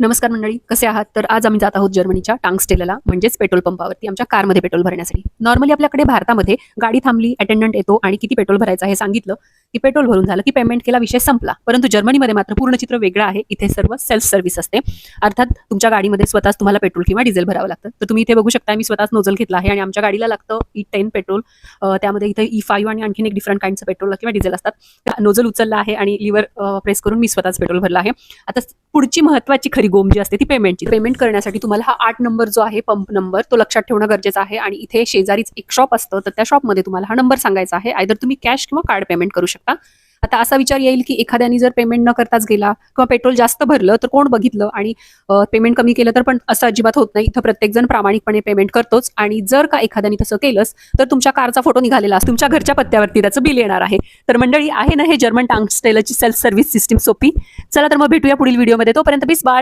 नमस्कार मंडळी कसे आहात? तर आज आम्ही जात आहोत जर्मनीच्या टांगस्टेलला म्हणजेच पेट्रोल पंपावरती आमच्या कारमध्ये पेट्रोल भरण्यासाठी. नॉर्मली आपल्याकडे भारतामध्ये गाडी थांबली अटेंडंट येतो आणि किती पेट्रोल भरायचं हे सांगितलं. की पेट्रोल भरून झालं की पेमेंट केला विषय संपला. परंतु जर्मनीमध्ये मात्र पूर्ण चित्र वेगळं आहे. इथे सर्व सेल्फ सर्व्हिस असते. अर्थात तुमच्या गाडीमध्ये स्वतःच तुम्हाला पेट्रोल किंवा डिझेल भरावं लागतं. तर तुम्ही इथे बघू शकता मी स्वतःच नोजल घेतला आहे आणि आमच्या गाडीला लागतं e ई टेन पेट्रोल. त्यामध्ये इथे e ई फाईव्ह आणि आणखीन एक डिफरंट काइंडचं पेट्रोल किंवा डिझेल असतात. नोजल उचलला आहे आणि लिव्हर प्रेस करून मी स्वतःच पेट्रोल भरला आहे. आता पुढची महत्वाची खरी गोम जी असते ती पेमेंटची पेमेंट करण्यासाठी तुम्हाला हा आठ नंबर जो आहे पंप नंबर तो लक्षात ठेवणं गरजेचं आहे. आणि इथे शेजारीच एक शॉप असतं तर त्या शॉपमध्ये तुम्हाला हा नंबर सांगायचा आहे. आयदर तुम्ही कॅश किंवा कार्ड पेमेंट करू शकता. आता असा विचार येईल की एखाद्याने जर पेमेंट न करताच गेला किंवा पेट्रोल जास्त भरलं तर कोण बघितलं? आणि पेमेंट कमी केलं तर पण असं अजिबात होत नाही. इथं प्रत्येकजण प्रामाणिकपणे पेमेंट करतोच. आणि जर का एखाद्याने तसं केलंच तर तुमच्या कारचा फोटो निघालेला असतो. तुमच्या घरच्या पत्त्यावरती त्याचं बिल येणार आहे. तर मंडळी आहे ना हे जर्मन टांगस्टेलची सेल्फ सर्व्हिस सिस्टीम सोपी? चला तर मग भेटूया पुढील व्हिडिओमध्ये तोपर्यंत बीस बाय